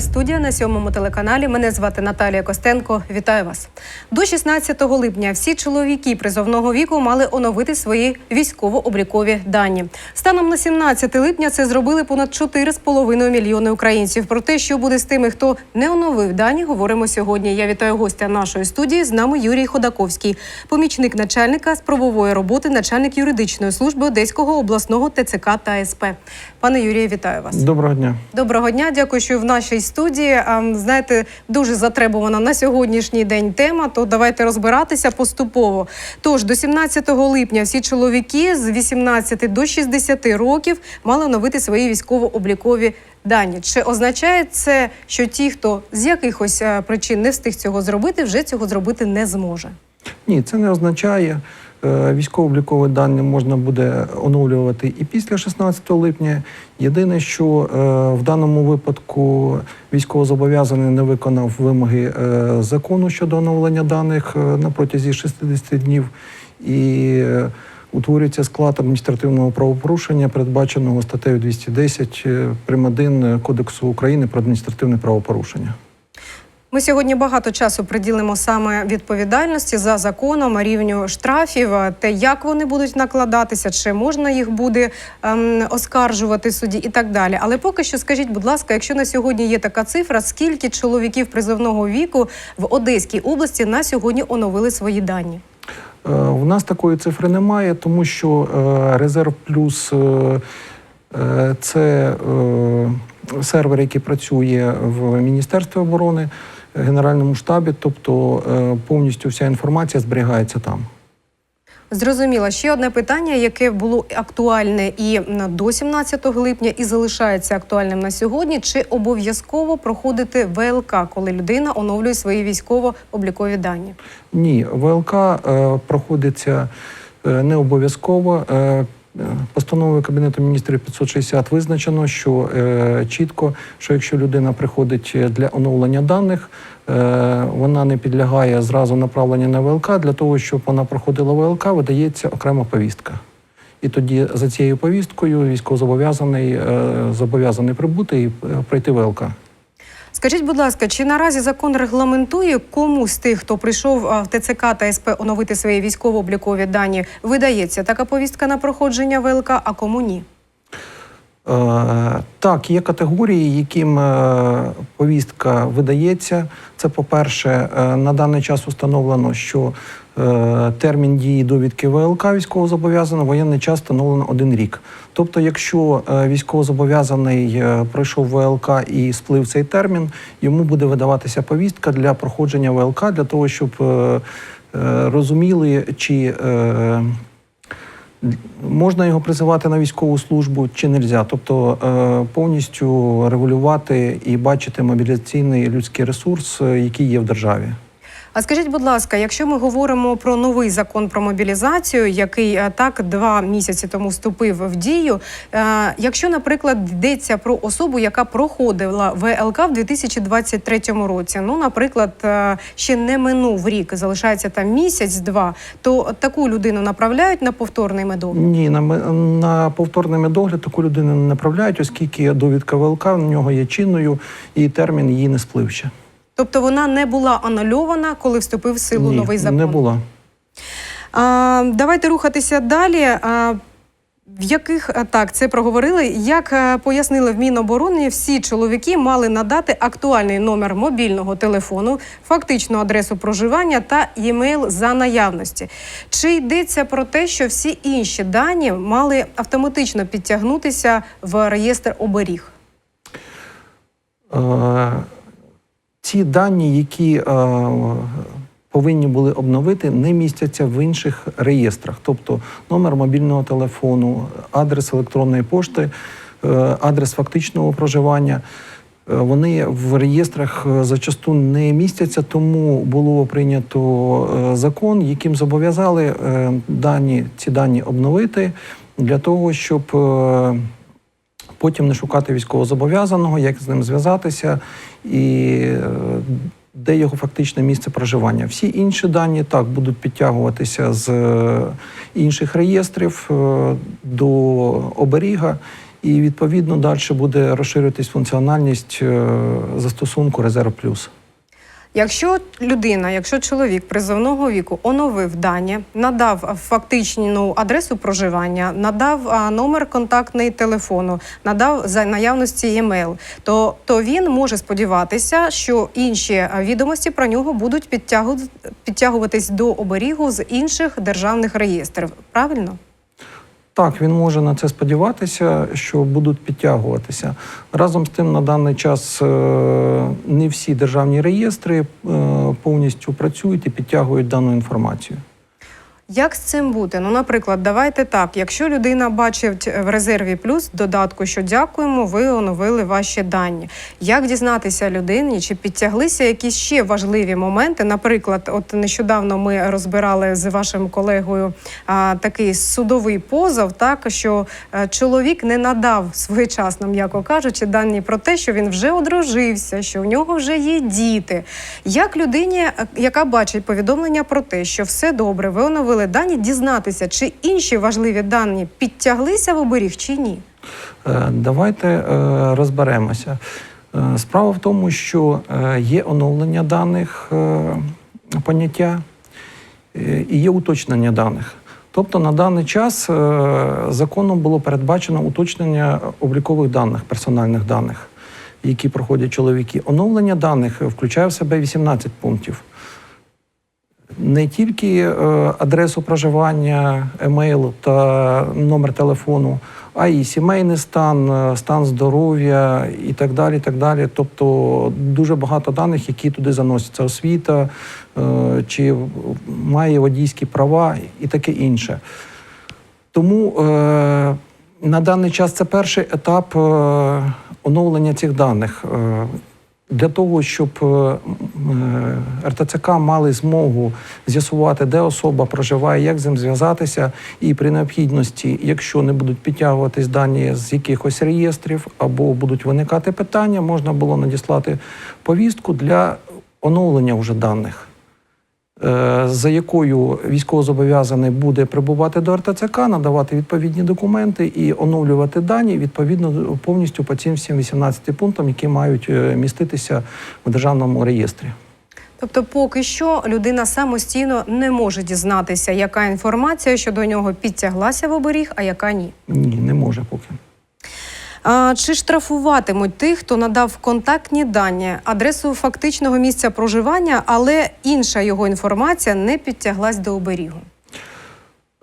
лайв студія на сьомому телеканалі. Мене звати Наталія Костенко. Вітаю вас. До 16 липня всі чоловіки призовного віку мали оновити свої військово-облікові дані. Станом на 17 липня це зробили понад 4,5 мільйони українців. Про те, що буде з тими, хто не оновив дані, говоримо сьогодні. Я вітаю гостя нашої студії. З нами Юрій Ходаковський, помічник начальника з правової роботи, начальник юридичної служби Одеського обласного ТЦК та СП. Пане Юрію, вітаю вас. Доброго дня. Доброго дня, дякую, що в нашій студії. А, Знаєте, дуже затребувана на сьогоднішній день тема. То давайте розбиратися поступово. Тож до 17 липня всі чоловіки з 18 до 60 років мали оновити свої військово-облікові дані. Чи означає це, що ті, хто з якихось е, причин не встиг цього зробити, вже цього зробити не зможе? Ні, це не означає. Е, Військово-облікові дані можна буде оновлювати і після 16 липня. Єдине, що е, в даному випадку військовозобов'язаний не виконав вимоги е, закону щодо оновлення даних на протязі 60 днів і утворюється склад адміністративного правопорушення, передбаченого статтею 210 е, прим. 1 Кодексу України про адміністративне правопорушення. Ми сьогодні багато часу приділимо саме відповідальності за законом, рівню штрафів, е, те, як вони будуть накладатися, чи можна їх буде ем, оскаржувати в суді і так далі. Але поки що скажіть, будь ласка, якщо на сьогодні є така цифра, скільки чоловіків призовного віку в Одеській області на сьогодні оновили свої дані? Е, У нас такої цифри немає, тому що е, резерв плюс е, е, це е, сервер, який працює в Міністерстві оборони, Генеральному штабі, тобто е, повністю вся інформація зберігається там. Зрозуміло. Ще одне питання, яке було актуальне і до 17 липня, і залишається актуальним на сьогодні. Чи обов'язково проходити ВЛК, коли людина оновлює свої військово-облікові дані? Ні, ВЛК е, проходиться е, не обов'язково. Е, Постановою Кабінету міністрів 560 визначено, що е, чітко, що якщо людина приходить для оновлення даних, е, вона не підлягає зразу направленню на ВЛК. Для того, щоб вона проходила ВЛК, видається окрема повістка. І тоді за цією повісткою військовозобов'язаний е, зобов'язаний прибути і е, пройти ВЛК. Скажіть, будь ласка, чи наразі закон регламентує, кому з тих, хто прийшов в ТЦК та СП оновити свої військово-облікові дані, видається така повістка на проходження ВЛК, а кому ні? Е, Так, є категорії, яким е, повістка видається. Це, по-перше, е, на даний час установлено, що термін дії довідки ВЛК військовозобов'язаного воєнний час встановлено один рік. Тобто, якщо е, військовозобов'язаний е, пройшов ВЛК і сплив цей термін, йому буде видаватися повістка для проходження ВЛК для того, щоб е, е, розуміли, чи е, Можна його призивати на військову службу чи не можна. Тобто е, повністю регулювати і бачити мобілізаційний людський ресурс, е, який є в державі. А скажіть, будь ласка, якщо ми говоримо про новий закон про мобілізацію, який е, так два місяці тому вступив в дію. е, Якщо, наприклад, йдеться про особу, яка проходила ВЛК в 2023 році, ну, наприклад, е, ще не минув рік, залишається там місяць-два, то таку людину направляють на повторний медогляд? Ні, на, на повторний медогляд таку людину не направляють, оскільки довідка ВЛК в нього є чинною і термін її не сплив ще. Тобто вона не була анульована, коли вступив в силу Ні, новий закон? не була. А, давайте рухатися далі. А, в яких так це проговорили? Як пояснили в Міноборони, всі чоловіки мали надати актуальний номер мобільного телефону, фактичну адресу проживання та e-mail за наявності. Чи йдеться про те, що всі інші дані мали автоматично підтягнутися в реєстр оберіг? Ці дані, які е, повинні були обновити, не містяться в інших реєстрах, тобто номер мобільного телефону, адрес електронної пошти, е, адрес фактичного проживання. Е, Вони в реєстрах зачасту не містяться, тому було прийнято закон, яким зобов'язали дані, ці дані обновити для того, щоб потім не шукати військовозобов'язаного, як з ним зв'язатися і е, де його фактичне місце проживання. Всі інші дані так будуть підтягуватися з е, інших реєстрів е, до оберіга. І відповідно далі буде розширюватись функціональність застосунку Резерв Плюс. Якщо людина, якщо чоловік призовного віку оновив дані, надав фактичну адресу проживання, надав номер контактний телефону, надав за наявності емейл, то, то він може сподіватися, що інші відомості про нього будуть підтягу, підтягуватись до оберігу з інших державних реєстрів. Правильно? Так, він може на це сподіватися, що будуть підтягуватися. Разом з тим, на даний час е, не всі державні реєстри е, повністю працюють і підтягують дану інформацію. Як з цим бути? Ну, наприклад, давайте так. Якщо людина бачить в резерві плюс додатку, що дякуємо, ви оновили ваші дані. Як дізнатися людині, чи підтяглися якісь ще важливі моменти? Наприклад, от нещодавно ми розбирали з вашим колегою а, такий судовий позов, так що е, чоловік не надав своєчасно, м'яко кажучи, дані про те, що він вже одружився, що в нього вже є діти. Як людині, е, яка бачить повідомлення про те, що все добре, ви оновили дані, дізнатися, чи інші важливі дані підтяглися в оберіг чи ні? Е, Давайте е, розберемося. Е, Справа в тому, що є оновлення даних поняття і є уточнення даних. Тобто на даний час законом було передбачено уточнення облікових даних, персональних даних, які проходять чоловіки. Оновлення даних включає в себе 18 пунктів. Не тільки е, адресу проживання, емейл та номер телефону, а й сімейний стан, е, стан здоров'я і так далі. так далі. Тобто дуже багато даних, які туди заносяться. Освіта, е, чи має водійські права і таке інше. Тому на даний час це перший етап оновлення цих даних. Для того, щоб е, е, РТЦК мали змогу з'ясувати, де особа проживає, як з ним зв'язатися, і при необхідності, якщо не будуть підтягуватись дані з якихось реєстрів або будуть виникати питання, можна було надіслати повістку для оновлення вже даних. Е, За якою військовозобов'язаний буде прибувати до РТЦК, надавати відповідні документи і оновлювати дані відповідно повністю по цим всім 18 пунктам, які мають е, міститися в державному реєстрі. Тобто, поки що людина самостійно не може дізнатися, яка інформація щодо нього підтяглася в оберіг, а яка ні. Ні, не може поки. А, чи штрафуватимуть тих, хто надав контактні дані, адресу фактичного місця проживання, але інша його інформація не підтяглась до оберігу?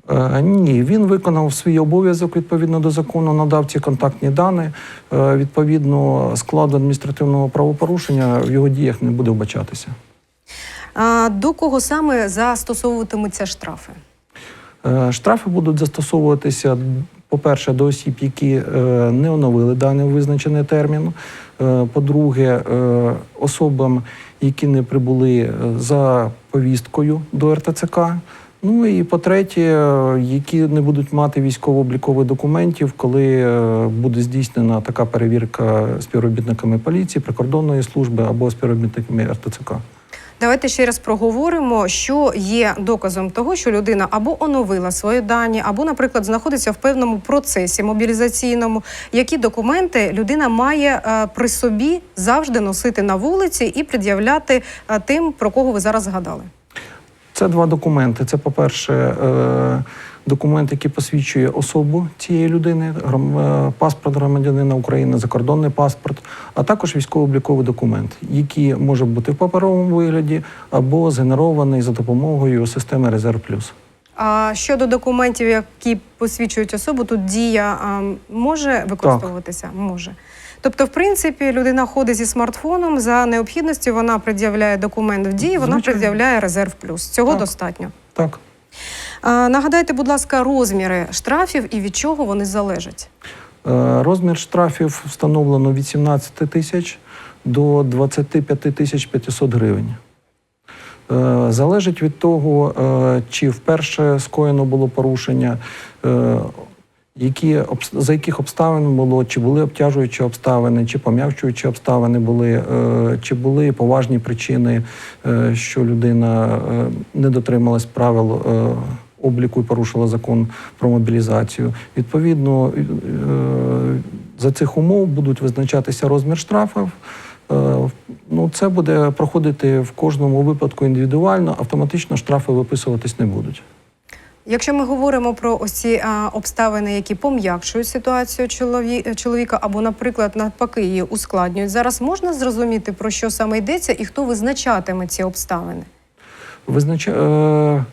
Е, Ні, він виконав свій обов'язок відповідно до закону, надав ці контактні дані. Е, Відповідно, складу адміністративного правопорушення в його діях не буде вбачатися. А, до кого саме застосовуватимуться штрафи? Е, Штрафи будуть застосовуватися, по-перше, до осіб, які е, не оновили даний визначений термін. Е, По-друге, е, особам, які не прибули за повісткою до РТЦК. Ну і по-третє, які не будуть мати військово-облікових документів, коли буде здійснена така перевірка співробітниками поліції, прикордонної служби або співробітниками РТЦК. Давайте ще раз проговоримо, що є доказом того, що людина або оновила свої дані, або, наприклад, знаходиться в певному процесі мобілізаційному. Які документи людина має е, при собі завжди носити на вулиці і пред'являти е, тим, про кого ви зараз згадали? Це два документи. Це, по-перше, е, документ, який посвідчує особу цієї людини, е, паспорт громадянина України, закордонний паспорт, а також військово-обліковий документ, який може бути в паперовому вигляді або згенерований за допомогою системи Резерв Плюс. А щодо документів, які посвідчують особу, тут дія а, може використовуватися? Може. Тобто, в принципі, людина ходить зі смартфоном. За необхідності вона пред'являє документ в дії, вона пред'являє резерв плюс. Цього Так. достатньо. Так. Нагадайте, будь ласка, розміри штрафів і від чого вони залежать. Е, Розмір штрафів встановлено від 17 тисяч до 25 тисяч 500 гривень. Е, Залежить від того, е, чи вперше скоєно було порушення, які, за яких обставин було, чи були обтяжуючі обставини, чи пом'якчуючі обставини були, е, чи були поважні причини, е, що людина е, не дотрималась правил обліку і порушила закон про мобілізацію. Відповідно, за цих умов будуть визначатися розмір штрафів. Ну, це буде проходити в кожному випадку індивідуально, автоматично штрафи виписуватись не будуть. Якщо ми говоримо про ось ці а, обставини, які пом'якшують ситуацію чолові- чоловіка, або, наприклад, навпаки, її ускладнюють, зараз можна зрозуміти про що саме йдеться і хто визначатиме ці обставини? Визнач... е,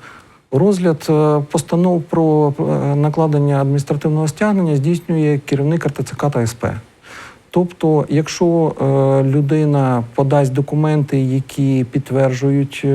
Розгляд е, постанов про е, накладення адміністративного стягнення здійснює керівник РТЦК та СП. Тобто, якщо людина подасть документи, які підтверджують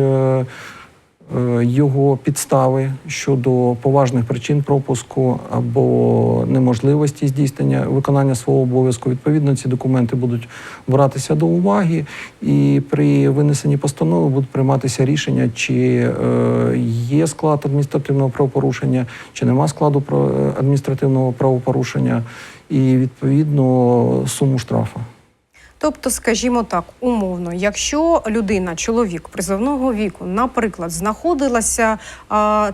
його підстави щодо поважних причин пропуску або неможливості здійснення виконання свого обов'язку, відповідно ці документи будуть братися до уваги, і при винесенні постанови будуть прийматися рішення, чи е, є склад адміністративного правопорушення, чи нема складу е, адміністративного правопорушення, і відповідно суму штрафу. Тобто, скажімо так, умовно, якщо людина, чоловік призовного віку, наприклад, знаходилася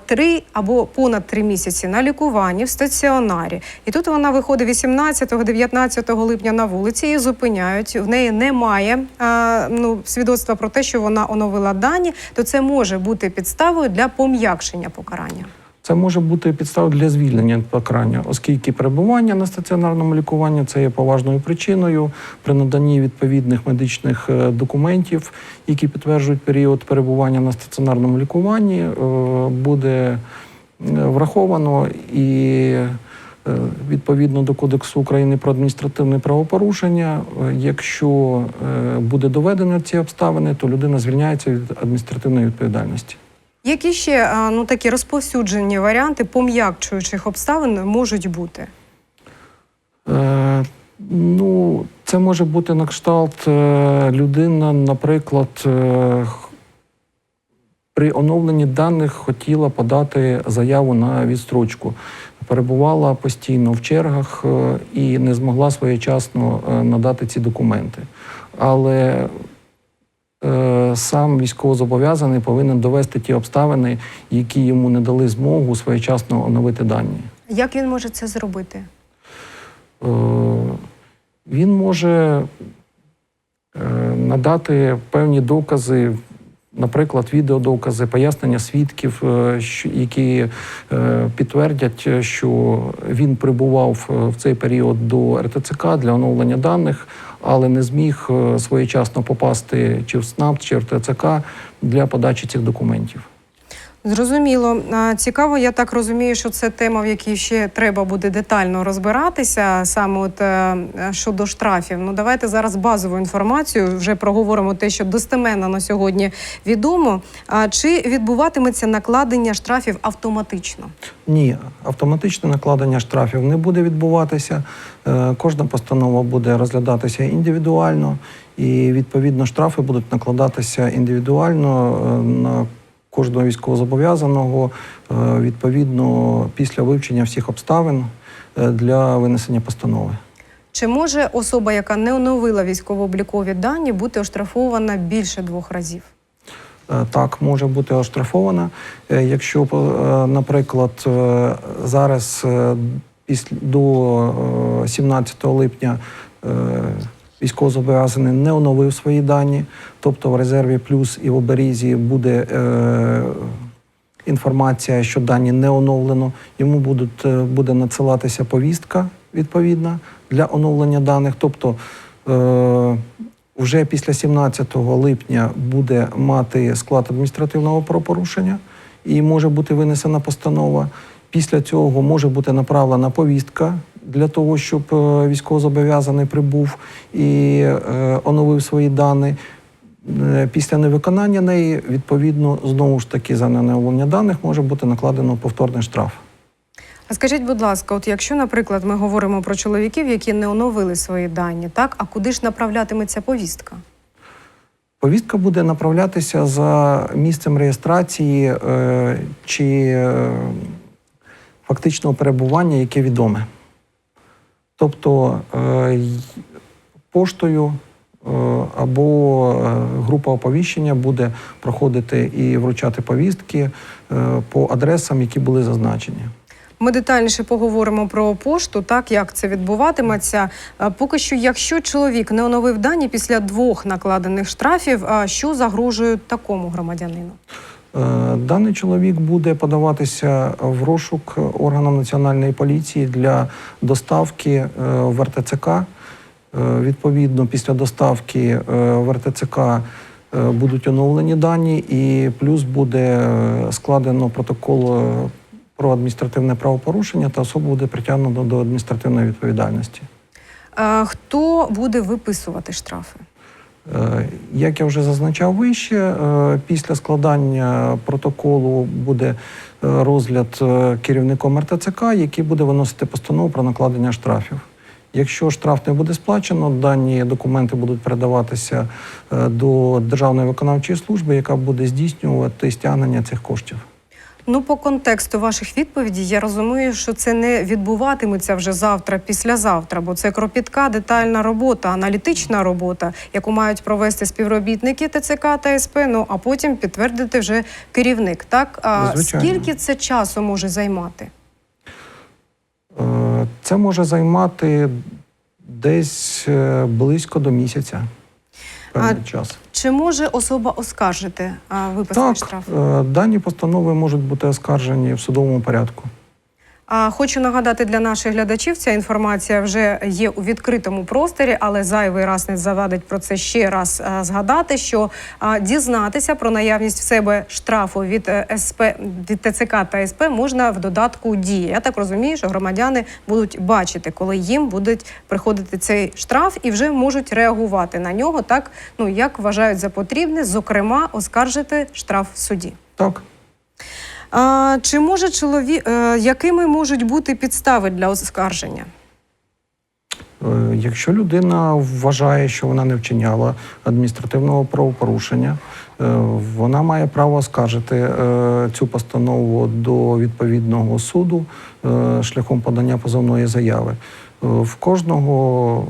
три або понад три місяці на лікуванні в стаціонарі, і тут вона виходить 18-19 липня на вулиці, її зупиняють. В неї немає а, ну, свідоцтва про те, що вона оновила дані, то це може бути підставою для пом'якшення покарання. Це може бути підстав для звільнення від покарання, оскільки перебування на стаціонарному лікуванні це є поважною причиною при наданні відповідних медичних е, документів, які підтверджують період перебування на стаціонарному лікуванні, е, буде е, враховано і. Відповідно до Кодексу України про адміністративне правопорушення, якщо буде доведено ці обставини, то людина звільняється від адміністративної відповідальності. Які ще ну, такі розповсюджені варіанти пом'якчуючих обставин можуть бути? Е, ну, це може бути на кшталт е, людина, наприклад, е, при оновленні даних хотіла подати заяву на відстрочку. Перебувала постійно в чергах е, і не змогла своєчасно е, надати ці документи. Але е, сам військовозобов'язаний повинен довести ті обставини, які йому не дали змогу своєчасно оновити дані. Як він може це зробити? Е, він може е, надати певні докази, наприклад, відеодокази, пояснення свідків, е, які е, підтвердять, е, що він прибував е, в цей період до РТЦК для оновлення даних, але не зміг е, своєчасно попасти чи в СНАП, чи в ТЦК для подачі цих документів. Зрозуміло. Цікаво, я так розумію, що це тема, в якій ще треба буде детально розбиратися, саме от е, щодо штрафів. Ну давайте зараз базову інформацію вже проговоримо те, що достеменно на сьогодні відомо. А чи відбуватиметься накладення штрафів автоматично? Ні, автоматичне накладення штрафів не буде відбуватися. Е, Кожна постанова буде розглядатися індивідуально, і відповідно штрафи будуть накладатися індивідуально е, на кожного військовозобов'язаного е, відповідно після вивчення всіх обставин е, для винесення постанови. Чи може особа, яка не оновила військово-облікові дані, бути оштрафована більше двох разів? Е, Так, може бути оштрафована. Якщо, наприклад, зараз до е, 17 липня військовозобов'язаний не оновив свої дані, тобто в резерві плюс і в оберізі буде е, інформація, що дані не оновлено, йому будуть, е, буде надсилатися повістка відповідна для оновлення даних. Тобто е, вже після 17 липня буде мати склад адміністративного правопорушення і може бути винесена постанова. Після цього може бути направлена повістка для того, щоб е, військовозобов'язаний прибув і е, оновив свої дані. Е, Після невиконання неї, відповідно, знову ж таки за неоновлення даних може бути накладено повторний штраф. А скажіть, будь ласка, от якщо, наприклад, ми говоримо про чоловіків, які не оновили свої дані, так а куди ж направлятиметься повістка? Повістка буде направлятися за місцем реєстрації е, чи е, фактичного перебування, яке відоме. Тобто е, поштою, е, або е, група оповіщення буде проходити і вручати повістки по адресам, які були зазначені. Ми детальніше поговоримо про пошту, так як це відбуватиметься. Поки що, якщо чоловік не оновив дані після двох накладених штрафів, що загрожує такому громадянину? Е, Даний чоловік буде подаватися в розшук органам національної поліції для доставки е, в РТЦК. Е, Відповідно, після доставки в РТЦК будуть оновлені дані, і плюс буде складено протокол про адміністративне правопорушення, та особа буде притягнута до адміністративної відповідальності. Хто буде виписувати штрафи? Е, Як я вже зазначав вище, е, після складання протоколу буде е, розгляд керівником РТЦК, який буде виносити постанову про накладення штрафів. Якщо штраф не буде сплачено, дані документи будуть передаватися до Державної виконавчої служби, яка буде здійснювати стягнення цих коштів. Ну, по контексту ваших відповідей, я розумію, що це не відбуватиметься вже завтра, післязавтра, бо це кропітка, детальна робота, аналітична робота, яку мають провести співробітники ТЦК та СП, ну а потім підтвердити вже керівник. Так а Звичайно. скільки це часу може займати? Е, Це може займати десь е, близько до місяця. Певний час. Чи може особа оскаржити а, виписаний Так, штраф? е, дані постанови можуть бути оскаржені в судовому порядку. А хочу нагадати для наших глядачів, ця інформація вже є у відкритому просторі, але зайвий раз не завадить про це ще раз а, згадати, що дізнатися про наявність в себе штрафу від е, СП від ТЦК та СП можна в додатку дії. Я так розумію, що громадяни будуть бачити, коли їм буде приходити цей штраф, і вже можуть реагувати на нього так, ну як вважають за потрібне, зокрема, оскаржити штраф в суді. Так, А, чи може чоловік, е, якими можуть бути підстави для оскарження? е, якщо людина вважає, що вона не вчиняла адміністративного правопорушення, е, вона має право оскаржити цю постанову до відповідного суду шляхом подання позовної заяви. В кожного,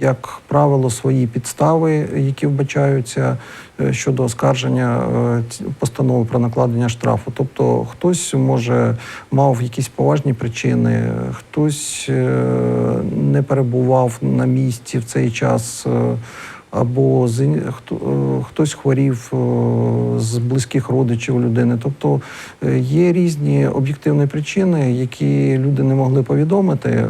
як правило, свої підстави, які вбачаються е, щодо оскарження е, постанови про накладення штрафу. Тобто хтось може мав якісь поважні причини, хтось е, не перебував на місці в цей час. Або хтось хворів з близьких родичів людини. Тобто є різні об'єктивні причини, які люди не могли повідомити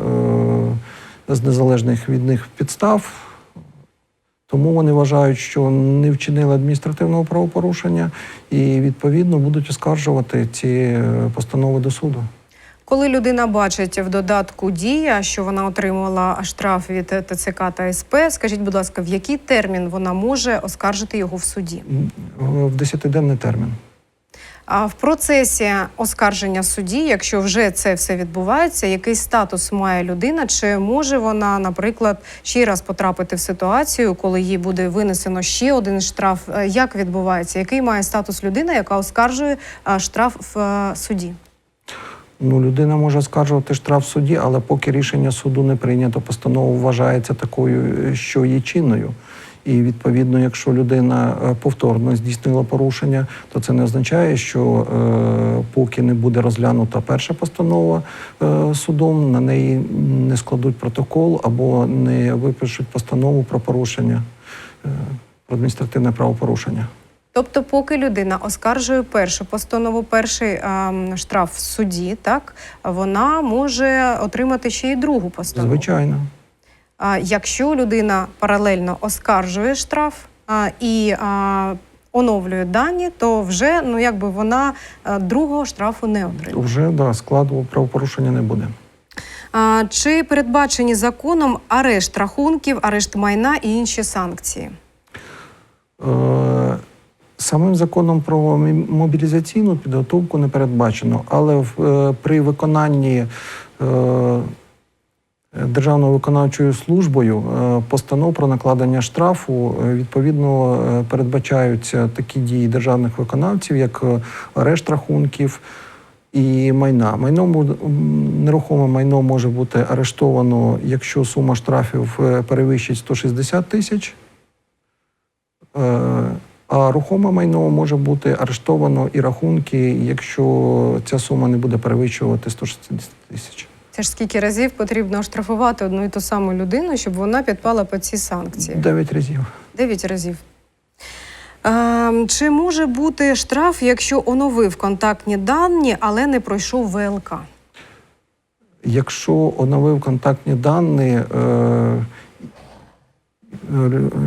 з незалежних від них підстав. Тому вони вважають, що не вчинили адміністративного правопорушення і відповідно будуть оскаржувати ці е, постанови до суду. Коли людина бачить в додатку дія, що вона отримала штраф від ТЦК та СП, скажіть, будь ласка, в який термін вона може оскаржити його в суді? В десятиденний термін. А в процесі оскарження в суді, якщо вже це все відбувається, який статус має людина? Чи може вона, наприклад, ще раз потрапити в ситуацію, коли їй буде винесено ще один штраф? Е, Як відбувається? Який має статус людина, яка оскаржує штраф в е, суді? Ну, людина може оскаржувати штраф в суді, але поки рішення суду не прийнято, постанова вважається такою, е, що є чинною. І відповідно, якщо людина е, повторно здійснила порушення, то це не означає, що е, поки не буде розглянута перша постанова е, судом, на неї не складуть протокол або не випишуть постанову про порушення про адміністративне правопорушення. Тобто, поки людина оскаржує першу постанову, перший ем, штраф в суді, так вона може отримати ще й другу постанову. Звичайно. Якщо людина паралельно оскаржує штраф і оновлює дані, то вже ну якби вона другого штрафу не отримає. Вже да, складу правопорушення не буде. Чи передбачені законом арешт рахунків, арешт майна і інші санкції? Е, Самим законом про мобілізаційну підготовку не передбачено, але в, е, при виконанні е, Державною виконавчою службою е, постанов про накладення штрафу е, відповідно е, передбачаються такі дії державних виконавців, як арешт рахунків і майна. Майно нерухоме майно може бути арештовано, якщо сума штрафів перевищить 160 тисяч А рухоме майно може бути арештовано і рахунки, якщо ця сума не буде перевищувати 160 тисяч. Це ж скільки разів потрібно оштрафувати одну і ту саму людину, щоб вона підпала під ці санкції? Дев'ять разів. Дев'ять разів. Ем, чи може бути штраф, якщо оновив контактні дані, але не пройшов ВЛК? Якщо оновив контактні дані, е, е,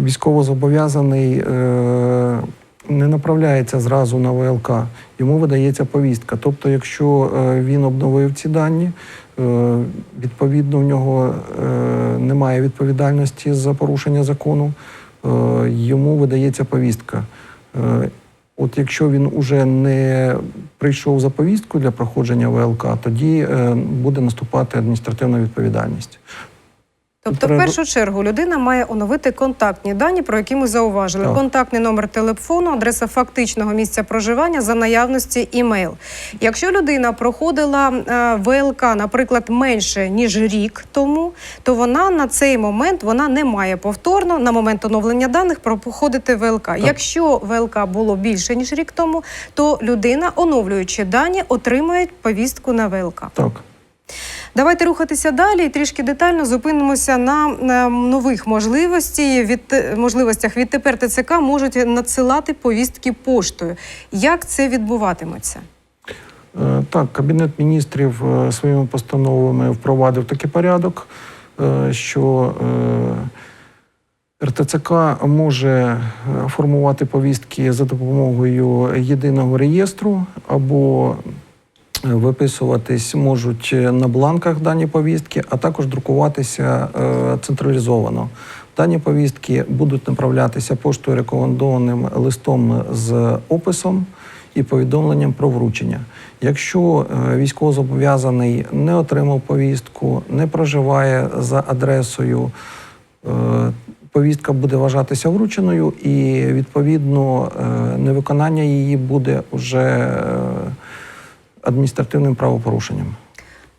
військовозобов'язаний е, не направляється зразу на ВЛК, йому видається повістка. Тобто, якщо е, він обновив ці дані, відповідно в нього е, немає відповідальності за порушення закону, е, йому видається повістка. Е, От якщо він уже не прийшов за повістку для проходження ВЛК, тоді е, буде наступати адміністративна відповідальність. Тобто, в першу чергу, людина має оновити контактні дані, про які ми зауважили. Так. Контактний номер телефону, адреса фактичного місця проживання за наявності імейл. Якщо людина проходила е, ВЛК, наприклад, менше ніж рік тому, то вона на цей момент вона не має повторно на момент оновлення даних проходити ВЛК. Якщо ВЛК було більше ніж рік тому, то людина, оновлюючи дані, отримує повістку на ВЛК. Так. Давайте рухатися далі і трішки детально зупинимося на, нових можливості. Від можливостях відтепер ТЦК можуть надсилати повістки поштою. Як це відбуватиметься? Е, Так, Кабінет міністрів е, своїми постановами впровадив такий порядок, е, що РТЦК може формувати повістки за допомогою єдиного реєстру або виписуватись можуть на бланках дані повістки, а також друкуватися е, централізовано. Дані повістки будуть направлятися поштою рекомендованим листом з описом і повідомленням про вручення. Якщо е, військовозобов'язаний не отримав повістку, не проживає за адресою, е, повістка буде вважатися врученою, і відповідно е, невиконання її буде вже е, адміністративним правопорушенням.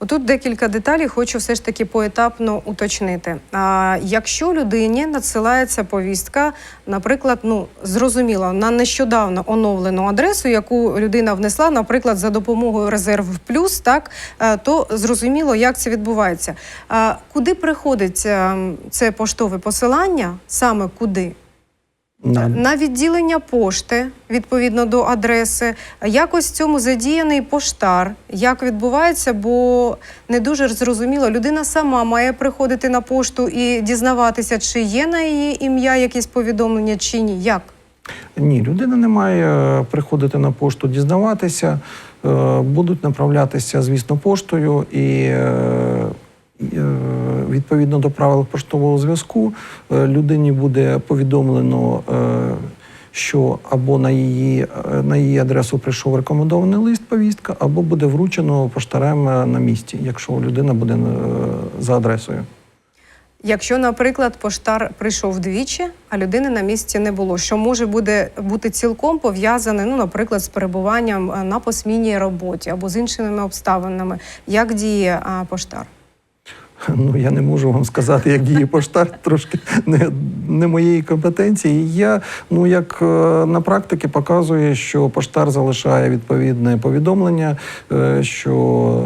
Отут декілька деталей хочу все ж таки поетапно уточнити. А якщо людині надсилається повістка, наприклад, ну зрозуміло, на нещодавно оновлену адресу, яку людина внесла, наприклад, за допомогою резерв плюс, так е, то зрозуміло, як це відбувається. А куди приходить е, це поштове посилання? Саме куди? На На відділення пошти відповідно до адреси. Якось в цьому задіяний поштар. Як відбувається, бо не дуже зрозуміло. Людина сама має приходити на пошту і дізнаватися, чи є на її ім'я якісь повідомлення, чи ні. Як? Ні, людина не має е, приходити на пошту, дізнаватися. Е, Будуть направлятися, звісно, поштою і. Е, Відповідно до правил поштового зв'язку, е, людині буде повідомлено, е, що або на її, на її адресу прийшов рекомендований лист, повістка, або буде вручено поштарем на місці, якщо людина буде за адресою. Якщо, наприклад, поштар прийшов двічі, а людини на місці не було, що може буде бути цілком пов'язане, ну, наприклад, з перебуванням на посмінній роботі або з іншими обставинами, як діє поштар? Ну, я не можу вам сказати, як діє поштар, трошки не, не моєї компетенції. Я, ну, як е, на практиці показує, що поштар залишає відповідне повідомлення, е, що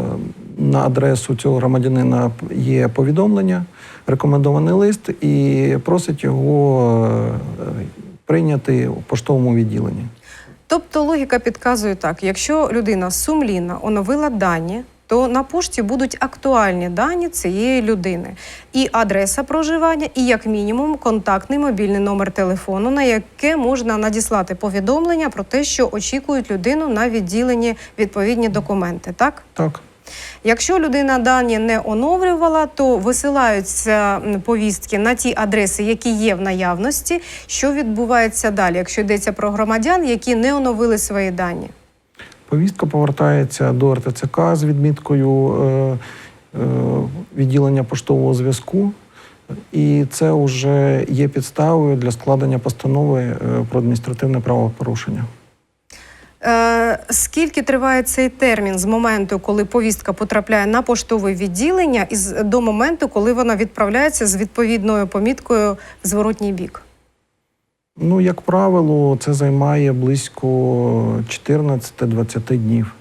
на адресу цього громадянина є повідомлення, рекомендований лист, і просить його е, прийняти в поштовому відділенні. Тобто логіка підказує так: якщо людина сумлінно оновила дані, то на пошті будуть актуальні дані цієї людини, і адреса проживання, і як мінімум контактний мобільний номер телефону, на яке можна надіслати повідомлення про те, що очікують людину на відділенні відповідні документи. Так, Так. якщо людина дані не оновлювала, то висилаються повістки на ті адреси, які є в наявності. Що відбувається далі, якщо йдеться про громадян, які не оновили свої дані? Повістка повертається до РТЦК з відміткою е, е, відділення поштового зв'язку, і це вже є підставою для складення постанови е, про адміністративне правопорушення. Скільки триває цей термін з моменту, коли повістка потрапляє на поштове відділення, і з- до моменту, коли вона відправляється з відповідною поміткою в зворотній бік? Ну, як правило, це займає близько 14-20 днів.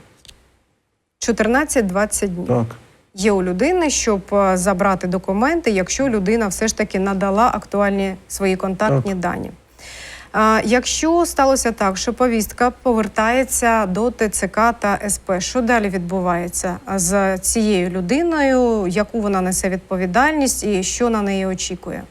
14-20 днів. Так. Є у людини, щоб е, забрати документи, якщо людина все ж таки надала актуальні свої контактні дані. А, якщо сталося так, що повістка повертається до ТЦК та СП, що далі відбувається з цією людиною, яку вона несе відповідальність і що на неї очікує?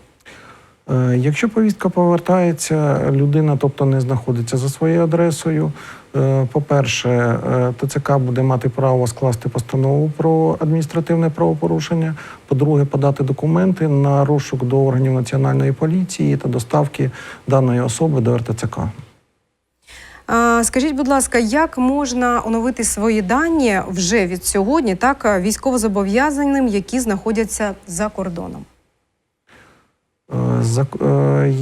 Е, Якщо повістка повертається, людина, тобто не знаходиться за своєю адресою. е, По-перше, е, ТЦК буде мати право скласти постанову про адміністративне правопорушення. По-друге, подати документи на розшук до органів національної поліції та доставки даної особи до РТЦК. Скажіть, будь ласка, як можна оновити свої дані вже від сьогодні, так військовозобов'язаним, які знаходяться за кордоном? Е, е,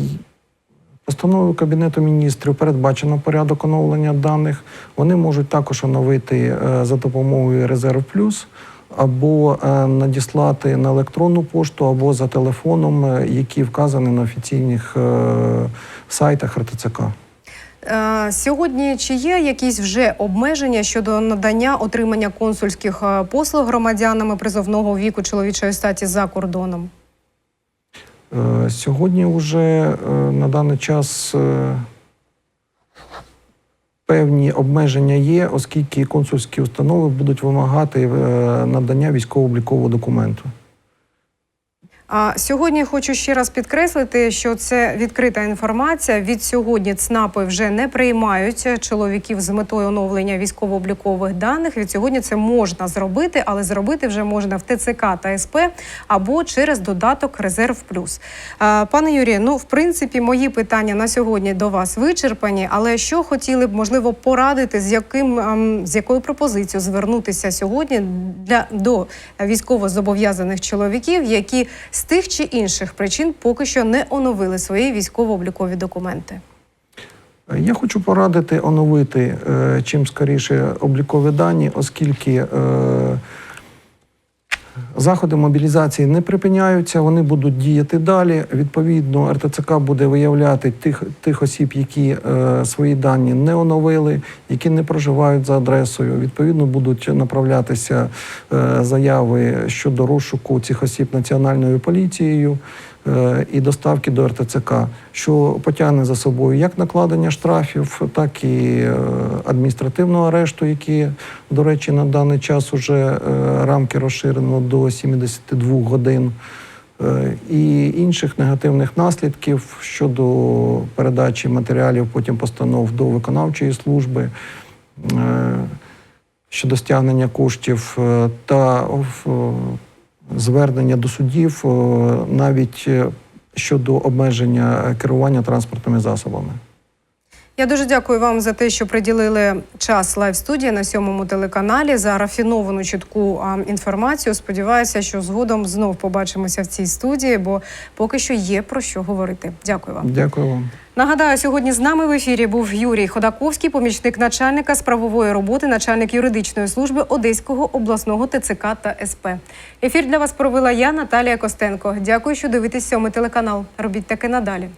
Постановою Кабінету міністрів передбачено порядок оновлення даних. Вони можуть також оновити е, за допомогою Резерв Плюс або надіслати на електронну пошту, або за телефоном, які вказані на офіційних сайтах РТЦК. Сьогодні чи є якісь вже обмеження щодо надання отримання консульських послуг громадянами призовного віку чоловічої статі за кордоном? Е, Сьогодні вже е, на даний час е, певні обмеження є, оскільки консульські установи будуть вимагати надання військово-облікового документу. А сьогодні хочу ще раз підкреслити, що це відкрита інформація. Від сьогодні ЦНАПи вже не приймають чоловіків з метою оновлення військово-облікових даних. Від сьогодні це можна зробити, але зробити вже можна в ТЦК та СП або через додаток Резерв Плюс. Пане Юрію, ну в принципі, мої питання на сьогодні до вас вичерпані. Але що хотіли б можливо порадити, з яким ем, з якою пропозицією звернутися сьогодні для до військовозобов'язаних чоловіків, які з тих чи інших причин поки що не оновили свої військово-облікові документи. Я хочу порадити оновити е, чим скоріше облікові дані, оскільки е, заходи мобілізації не припиняються, вони будуть діяти далі. Відповідно, РТЦК буде виявляти тих, тих осіб, які е, свої дані не оновили, які не проживають за адресою. Відповідно, будуть направлятися е, заяви щодо розшуку цих осіб національною поліцією і доставки до РТЦК, що потягне за собою як накладення штрафів, так і е, адміністративного арешту, які, до речі, на даний час уже е, рамки розширено до 72 годин. е, І інших негативних наслідків щодо передачі матеріалів, потім постанов до виконавчої служби, е, щодо стягнення коштів е, та звернення до судів е, навіть е, щодо обмеження керування транспортними засобами. Я дуже дякую вам за те, що приділили час лайв студії на сьомому телеканалі за рафіновану чітку інформацію. Сподіваюся, що згодом знов побачимося в цій студії, бо поки що є про що говорити. Дякую вам. Дякую вам. Нагадаю, сьогодні з нами в ефірі був Юрій Ходаковський, помічник начальника з правової роботи, начальник юридичної служби Одеського обласного ТЦК та СП. Ефір для вас провела я, Наталія Костенко. Дякую, що дивитесь сьомий телеканал. Робіть таке надалі.